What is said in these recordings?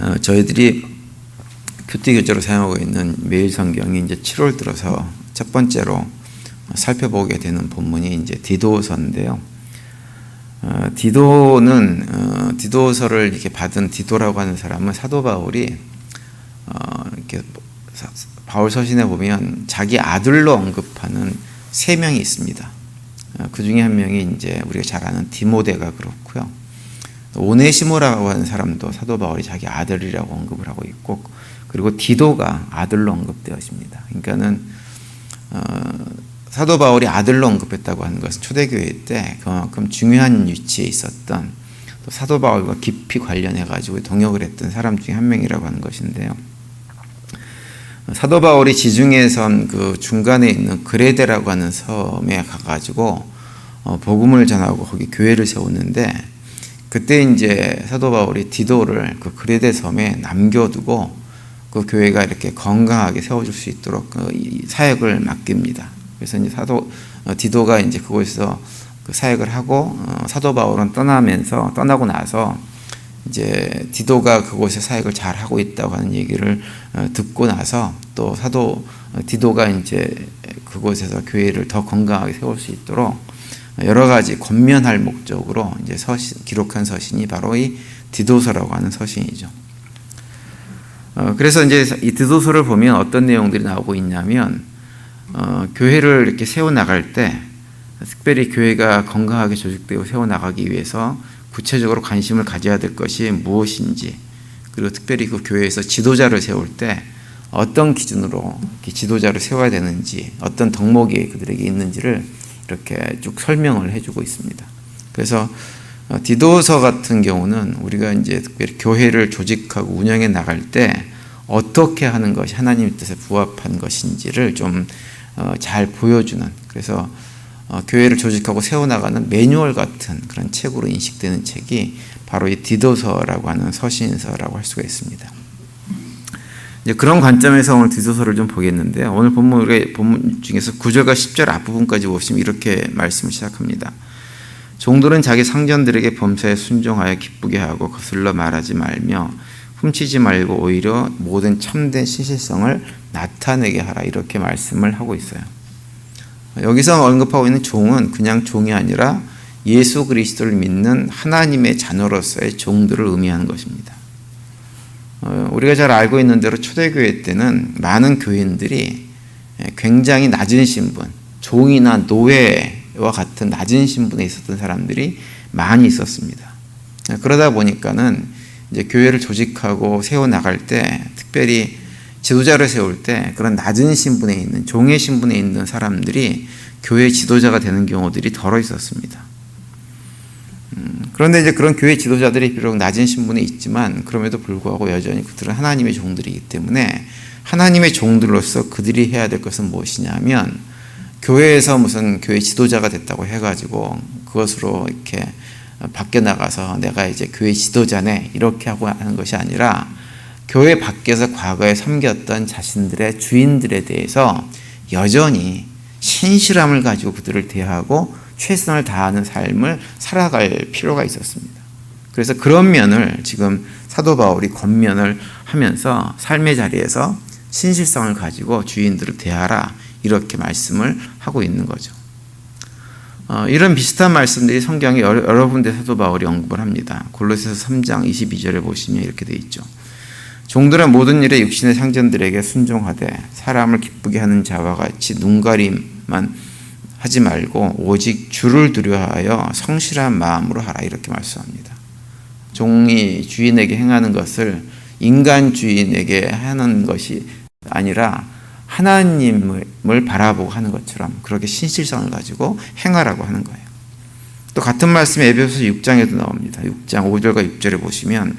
어, 저희들이 큐티 교재로 사용하고 있는 매일 성경이 이제 7월 들어서 첫 번째로 살펴보게 되는 본문이 이제 디도서인데요. 어, 디도는 어, 디도서를 이렇게 받은 디도라고 하는 사람은 사도 바울이 어, 이렇게 사, 바울 서신에 보면 자기 아들로 언급하는 세 명이 있습니다. 어, 그 중에 한 명이 이제 우리가 잘 아는 디모데가 그렇고요. 오네시모라고 하는 사람도 사도 바울이 자기 아들이라고 언급을 하고 있고 그리고 디도가 아들로 언급되었습니다. 그러니까는 어, 사도 바울이 아들로 언급했다고 하는 것은 초대교회 때 그만큼 중요한 위치에 있었던 또 사도 바울과 깊이 관련해 가지고 동역을 했던 사람 중에 한 명이라고 하는 것인데요. 사도 바울이 지중해 섬그 중간에 있는 그레데라고 하는 섬에 가가지고 어, 복음을 전하고 거기 교회를 세웠는데 그때 이제 사도 바울이 디도를 그 그레데 섬에 남겨두고 그 교회가 이렇게 건강하게 세워줄 수 있도록 그 사역을 맡깁니다. 그래서 이제 사도 어, 디도가 이제 그곳에서 그 사역을 하고 어, 사도 바울은 떠나면서 떠나고 나서 이제 디도가 그곳에 사역을 잘 하고 있다고 하는 얘기를 어, 듣고 나서 또 사도 디도가 이제 그곳에서 교회를 더 건강하게 세울 수 있도록 여러 가지 권면할 목적으로 이제 서신, 기록한 서신이 바로 이 디도서라고 하는 서신이죠. 어, 그래서 이제 이 디도서를 보면 어떤 내용들이 나오고 있냐면 어, 교회를 이렇게 세워 나갈 때 특별히 교회가 건강하게 조직되고 세워 나가기 위해서 구체적으로 관심을 가져야 될 것이 무엇인지 그리고 특별히 그 교회에서 지도자를 세울 때 어떤 기준으로 지도자를 세워야 되는지 어떤 덕목이 그들에게 있는지를 이렇게 쭉 설명을 해주고 있습니다. 그래서 어, 디도서 같은 경우는 우리가 이제 특별히 교회를 조직하고 운영해 나갈 때 어떻게 하는 것이 하나님의 뜻에 부합한 것인지를 좀 잘 보여주는 그래서 어, 교회를 조직하고 세워나가는 매뉴얼 같은 그런 책으로 인식되는 책이 바로 이 디도서라고 하는 서신서라고 할 수가 있습니다. 이제 그런 관점에서 오늘 디도서를 좀 보겠는데요. 오늘 본문 본문 중에서 9절과 10절 앞부분까지 보시면 이렇게 말씀을 시작합니다. 종들은 자기 상전들에게 범사에 순종하여 기쁘게 하고 거슬러 말하지 말며 훔치지 말고 오히려 모든 참된 신실성을 나타내게 하라 이렇게 말씀을 하고 있어요. 여기서 언급하고 있는 종은 그냥 종이 아니라 예수 그리스도를 믿는 하나님의 자녀로서의 종들을 의미하는 것입니다. 어, 우리가 잘 알고 있는 대로 초대교회 때는 많은 교인들이 굉장히 낮은 신분, 종이나 노예와 같은 낮은 신분에 있었던 사람들이 많이 있었습니다. 그러다 보니까는 이제 교회를 조직하고 세워 나갈 때 특별히 지도자를 세울 때 그런 낮은 신분에 있는 종의 신분에 있는 사람들이 교회 지도자가 되는 경우들이 덜어 있었습니다. 음, 그런데 이제 그런 교회 지도자들이 비록 낮은 신분에 있지만 그럼에도 불구하고 여전히 그들은 하나님의 종들이기 때문에 하나님의 종들로서 그들이 해야 될 것은 무엇이냐면 교회에서 무슨 교회 지도자가 됐다고 해가지고 그것으로 이렇게 밖에 나가서 내가 이제 교회 지도자네 이렇게 하고 하는 것이 아니라 교회 밖에서 과거에 섬겼던 자신들의 주인들에 대해서 여전히 신실함을 가지고 그들을 대하고 최선을 다하는 삶을 살아갈 필요가 있었습니다. 그래서 그런 면을 지금 사도 바울이 권면을 하면서 삶의 자리에서 신실성을 가지고 주인들을 대하라 이렇게 말씀을 하고 있는 거죠. 어, 이런 비슷한 말씀들이 성경에 여러, 여러 군데 사도 바울이 언급을 합니다. 골로새서 3장 22절에 보시면 이렇게 돼 있죠. 종들은 모든 일에 육신의 상전들에게 순종하되 사람을 기쁘게 하는 자와 같이 눈가림만 하지 말고 오직 주를 두려하여 성실한 마음으로 하라 이렇게 말씀합니다. 종이 주인에게 행하는 것을 인간 주인에게 하는 것이 아니라 하나님을 바라보고 하는 것처럼 그렇게 신실성을 가지고 행하라고 하는 거예요. 또 같은 말씀이 에베소서 6장에도 나옵니다. 6장 5절과 6절에 보시면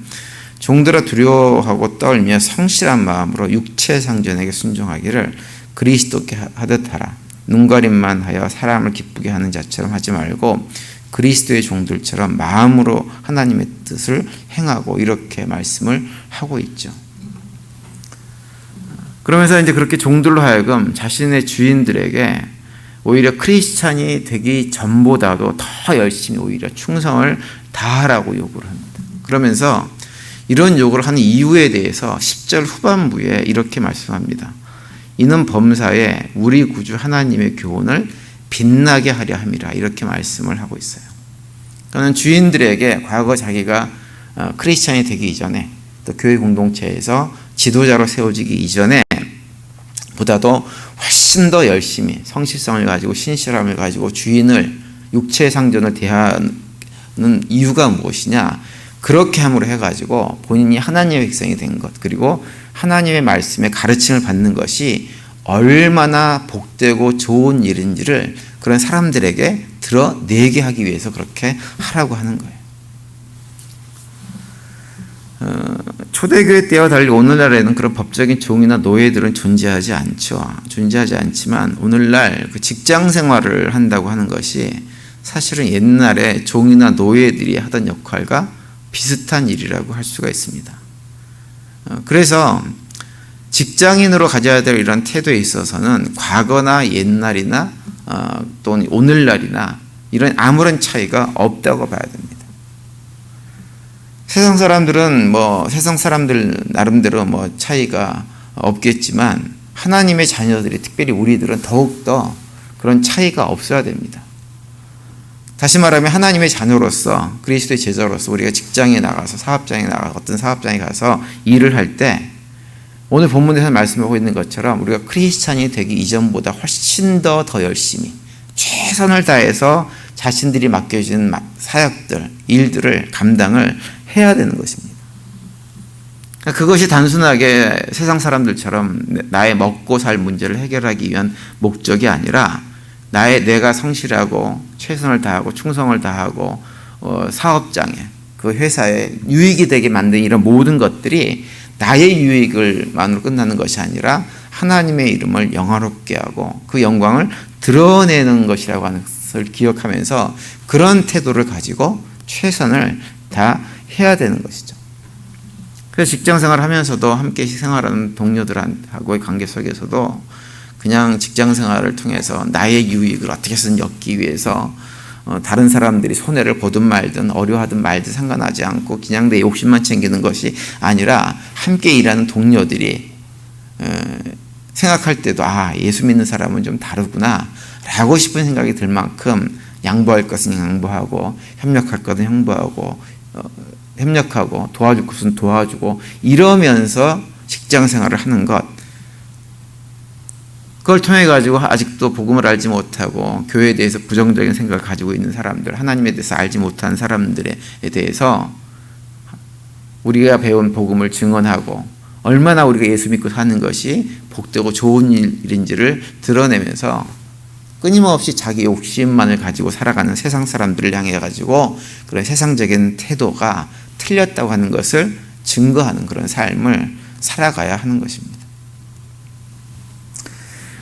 종들아 두려워하고 떨며 성실한 마음으로 육체 상전에게 순종하기를 그리스도께 하듯 하라. 눈가림만 하여 사람을 기쁘게 하는 자처럼 하지 말고 그리스도의 종들처럼 마음으로 하나님의 뜻을 행하고 이렇게 말씀을 하고 있죠. 그러면서 이제 그렇게 종들로 하여금 자신의 주인들에게 오히려 크리스찬이 되기 전보다도 더 열심히 오히려 충성을 다하라고 요구를 합니다. 그러면서 이런 요구를 하는 이유에 대해서 10절 후반부에 이렇게 말씀합니다. 이는 범사에 우리 구주 하나님의 교훈을 빛나게 하려 함이라 이렇게 말씀을 하고 있어요. 그는 주인들에게 과거 자기가 어, 크리스찬이 되기 이전에 또 교회 공동체에서 지도자로 세워지기 이전에 보다도 훨씬 더 열심히 성실성을 가지고 신실함을 가지고 주인을 육체 상전을 대하는 이유가 무엇이냐? 그렇게 함으로 해가지고 본인이 하나님의 백성이 된 것, 그리고 하나님의 말씀에 가르침을 받는 것이 얼마나 복되고 좋은 일인지를 그런 사람들에게 드러내게 하기 위해서 그렇게 하라고 하는 거예요. 어, 초대교회 때와 달리 오늘날에는 그런 법적인 종이나 노예들은 존재하지 않죠. 존재하지 않지만 오늘날 그 직장 생활을 한다고 하는 것이 사실은 옛날에 종이나 노예들이 하던 역할과 비슷한 일이라고 할 수가 있습니다. 어, 그래서 직장인으로 가져야 될 이런 태도에 있어서는 과거나 옛날이나 어, 또는 오늘날이나 이런 아무런 차이가 없다고 봐야 됩니다. 세상 사람들은 뭐 세상 사람들 나름대로 뭐 차이가 없겠지만 하나님의 자녀들이 특별히 우리들은 더욱더 그런 차이가 없어야 됩니다. 다시 말하면 하나님의 자녀로서 그리스도의 제자로서 우리가 직장에 나가서 사업장에 나가서 어떤 사업장에 가서 일을 할 때 오늘 본문에서 말씀하고 있는 것처럼 우리가 크리스찬이 되기 이전보다 훨씬 더더 열심히 최선을 다해서 자신들이 맡겨진 사역들, 일들을 감당을 해야 되는 것입니다. 그러니까 그것이 단순하게 세상 사람들처럼 나의 먹고 살 문제를 해결하기 위한 목적이 아니라 나의 내가 성실하고 최선을 다하고 충성을 다하고 어, 사업장에 그 회사에 유익이 되게 만든 이런 모든 것들이 나의 유익을만으로 끝나는 것이 아니라 하나님의 이름을 영화롭게 하고 그 영광을 드러내는 것이라고 하는 것을 기억하면서 그런 태도를 가지고 최선을 다 해야 되는 것이죠. 그래서 직장 생활을 하면서도 함께 생활하는 동료들하고의 관계 속에서도 그냥 직장 생활을 통해서 나의 유익을 어떻게든 엮기 위해서 어, 다른 사람들이 손해를 보든 말든 어려하든 말든 상관하지 않고 그냥 내 욕심만 챙기는 것이 아니라 함께 일하는 동료들이 생각할 때도 아 예수 믿는 사람은 좀 다르구나 라고 싶은 생각이 들 만큼 양보할 것은 양보하고 협력할 것은 협조하고 어, 협력하고 도와줄 것은 도와주고 이러면서 직장 생활을 하는 것 그걸 통해 가지고 아직도 복음을 알지 못하고 교회에 대해서 부정적인 생각을 가지고 있는 사람들, 하나님에 대해서 알지 못한 사람들에 대해서 우리가 배운 복음을 증언하고 얼마나 우리가 예수 믿고 사는 것이 복되고 좋은 일인지를 드러내면서 끊임없이 자기 욕심만을 가지고 살아가는 세상 사람들을 향해 가지고 그런 세상적인 태도가 틀렸다고 하는 것을 증거하는 그런 삶을 살아가야 하는 것입니다.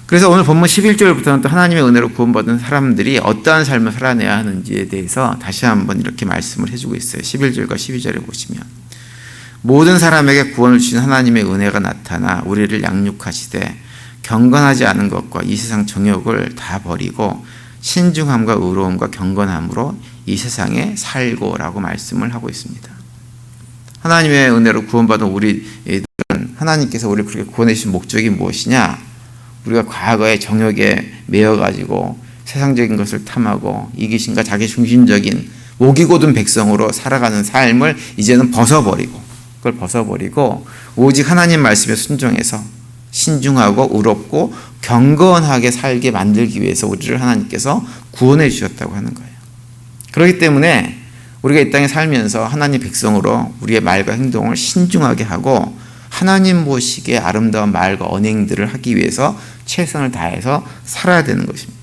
그래서 오늘 본문 11절부터는 또 하나님의 은혜로 구원받은 사람들이 어떠한 삶을 살아내야 하는지에 대해서 다시 한번 이렇게 말씀을 해주고 있어요. 11절과 12절에 보시면 모든 사람에게 구원을 주신 하나님의 은혜가 나타나 우리를 양육하시되 경건하지 않은 것과 이 세상 정욕을 다 버리고 신중함과 의로움과 경건함으로 이 세상에 살고라고 말씀을 하고 있습니다. 하나님의 은혜로 구원받은 우리들은 하나님께서 우리를 그렇게 구원해 주신 목적이 무엇이냐? 우리가 과거의 정욕에 매여 가지고 세상적인 것을 탐하고 이기심과 자기 중심적인 목이 고든 백성으로 살아가는 삶을 이제는 벗어버리고 그걸 벗어버리고 오직 하나님 말씀에 순종해서 신중하고 의롭고 경건하게 살게 만들기 위해서 우리를 하나님께서 구원해 주셨다고 하는 거예요. 그렇기 때문에 우리가 이 땅에 살면서 하나님 백성으로 우리의 말과 행동을 신중하게 하고 하나님 보시기에 아름다운 말과 언행들을 하기 위해서 최선을 다해서 살아야 되는 것입니다.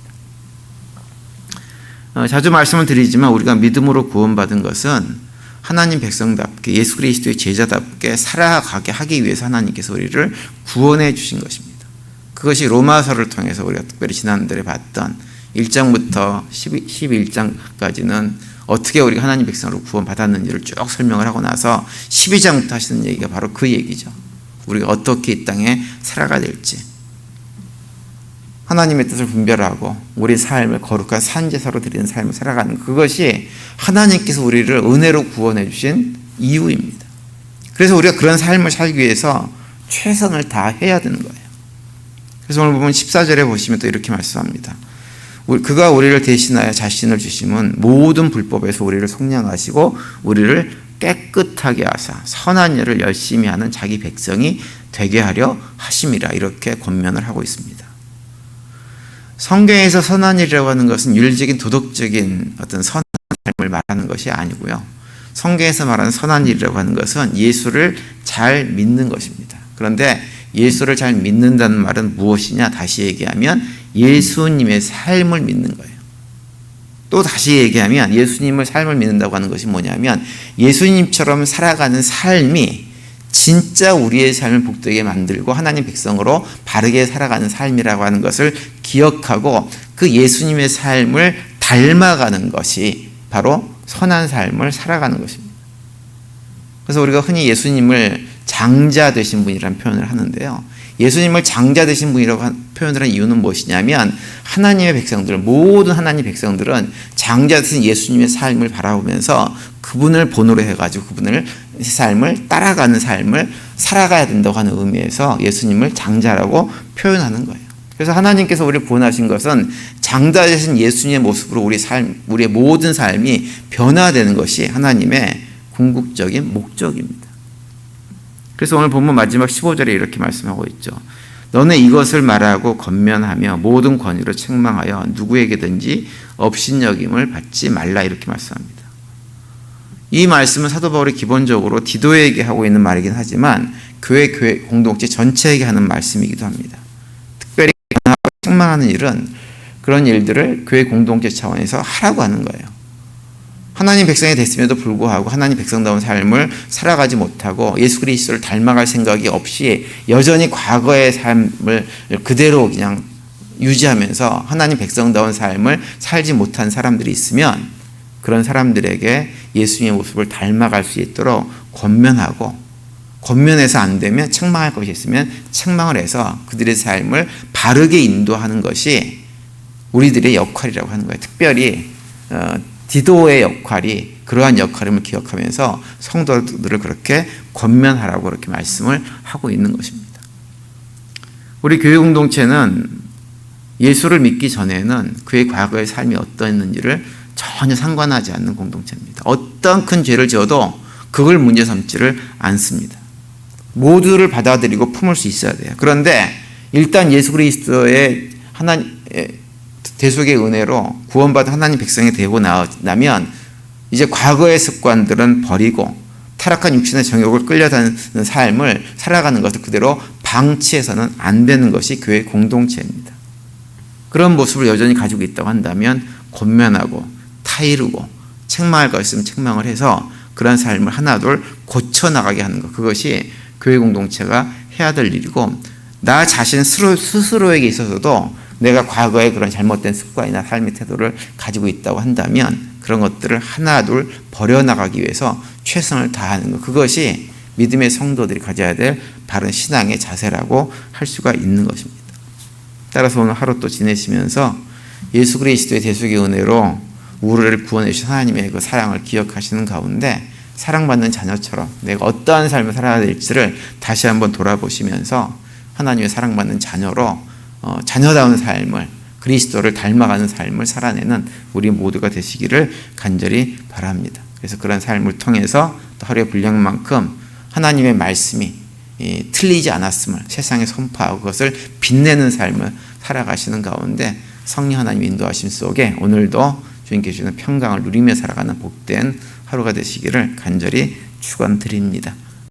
어, 자주 말씀을 드리지만 우리가 믿음으로 구원받은 것은 하나님 백성답게 예수 그리스도의 제자답게 살아가게 하기 위해서 하나님께서 우리를 구원해 주신 것입니다. 그것이 로마서를 통해서 우리가 특별히 지난달에 봤던 1장부터 11장까지는 어떻게 우리가 하나님 백성으로 구원받았는지를 쭉 설명을 하고 나서 12장부터 하시는 얘기가 바로 그 얘기죠. 우리가 어떻게 이 땅에 살아가야 될지. 하나님의 뜻을 분별하고 우리 삶을 거룩한 산제사로 드리는 삶을 살아가는 그것이 하나님께서 우리를 은혜로 구원해 주신 이유입니다. 그래서 우리가 그런 삶을 살기 위해서 최선을 다해야 되는 거예요. 그래서 오늘 보면 14절에 보시면 또 이렇게 말씀합니다. 그가 우리를 대신하여 자신을 주심은 모든 불법에서 우리를 속량하시고 우리를 깨끗하게 하사 선한 일을 열심히 하는 자기 백성이 되게 하려 하심이라 이렇게 권면을 하고 있습니다. 성경에서 선한 일이라고 하는 것은 윤리적인 도덕적인 어떤 선한 삶을 말하는 것이 아니고요. 성경에서 말하는 선한 일이라고 하는 것은 예수를 잘 믿는 것입니다. 그런데 예수를 잘 믿는다는 말은 무엇이냐? 다시 얘기하면 예수님의 삶을 믿는 거예요. 또 다시 얘기하면 예수님을 삶을 믿는다고 하는 것이 뭐냐면 예수님처럼 살아가는 삶이 진짜 우리의 삶을 복되게 만들고 하나님 백성으로 바르게 살아가는 삶이라고 하는 것을 기억하고 그 예수님의 삶을 닮아가는 것이 바로 선한 삶을 살아가는 것입니다. 그래서 우리가 흔히 예수님을 장자 되신 분이라는 표현을 하는데요. 예수님을 장자 되신 분이라고 표현을 한 이유는 무엇이냐면 하나님의 백성들 모든 하나님 백성들은 장자 되신 예수님의 삶을 바라보면서 그분을 본으로 해가지고 그분을 삶을 따라가는 삶을 살아가야 된다고 하는 의미에서 예수님을 장자라고 표현하는 거예요. 그래서 하나님께서 우리를 구원하신 것은 장자 되신 예수님의 모습으로 우리 삶, 우리의 모든 삶이 변화되는 것이 하나님의 궁극적인 목적입니다. 그래서 오늘 본문 마지막 15절에 이렇게 말씀하고 있죠. 너는 이것을 말하고 건면하며 모든 권위로 책망하여 누구에게든지 업신여김을 받지 말라 이렇게 말씀합니다. 이 말씀은 사도 바울이 기본적으로 디도에게 하고 있는 말이긴 하지만 교회 교회 공동체 전체에게 하는 말씀이기도 합니다. 특별히 책망하는 일은 그런 일들을 교회 공동체 차원에서 하라고 하는 거예요. 하나님 백성이 됐음에도 불구하고 하나님 백성다운 삶을 살아가지 못하고 예수 그리스도를 닮아갈 생각이 없이 여전히 과거의 삶을 그대로 그냥 유지하면서 하나님 백성다운 삶을 살지 못한 사람들이 있으면 그런 사람들에게 예수님의 모습을 닮아갈 수 있도록 권면하고 권면해서 안 되면 책망할 것이 있으면 책망을 해서 그들의 삶을 바르게 인도하는 것이 우리들의 역할이라고 하는 거예요. 특별히 어, 디도의 역할이 그러한 역할임을 기억하면서 성도들을 그렇게 권면하라고 그렇게 말씀을 하고 있는 것입니다. 우리 교회 공동체는 예수를 믿기 전에는 그의 과거의 삶이 어떠했는지를 전혀 상관하지 않는 공동체입니다. 어떤 큰 죄를 지어도 그걸 문제 삼지를 않습니다. 모두를 받아들이고 품을 수 있어야 돼요. 그런데 일단 예수 그리스도의 하나님 대속의 은혜로 구원받은 하나님 백성이 되고 나면 이제 과거의 습관들은 버리고 타락한 육신의 정욕을 끌려다니는 삶을 살아가는 것을 그대로 방치해서는 안 되는 것이 교회 공동체입니다. 그런 모습을 여전히 가지고 있다고 한다면 권면하고 타이르고 책망할 것 있으면 책망을 해서 그런 삶을 하나둘 고쳐나가게 하는 것. 그것이 교회 공동체가 해야 될 일이고 나 자신 스스로에게 있어서도 내가 과거에 그런 잘못된 습관이나 삶의 태도를 가지고 있다고 한다면 그런 것들을 하나둘 버려나가기 위해서 최선을 다하는 것. 그것이 믿음의 성도들이 가져야 될 바른 신앙의 자세라고 할 수가 있는 것입니다. 따라서 오늘 하루 또 지내시면서 예수 그리스도의 대속의 은혜로 우리를 구원해 주신 하나님의 그 사랑을 기억하시는 가운데 사랑받는 자녀처럼 내가 어떠한 삶을 살아야 될지를 다시 한번 돌아보시면서 하나님의 사랑받는 자녀로 어, 자녀다운 삶을 그리스도를 닮아가는 삶을 살아내는 우리 모두가 되시기를 간절히 바랍니다. 그래서 그런 삶을 통해서 하루의 분량만큼 하나님의 말씀이 틀리지 않았음을 세상에 선포하고 그것을 빛내는 삶을 살아가시는 가운데 성령 하나님 인도하심 속에 오늘도 주님께 주는 평강을 누리며 살아가는 복된 하루가 되시기를 간절히 축원드립니다.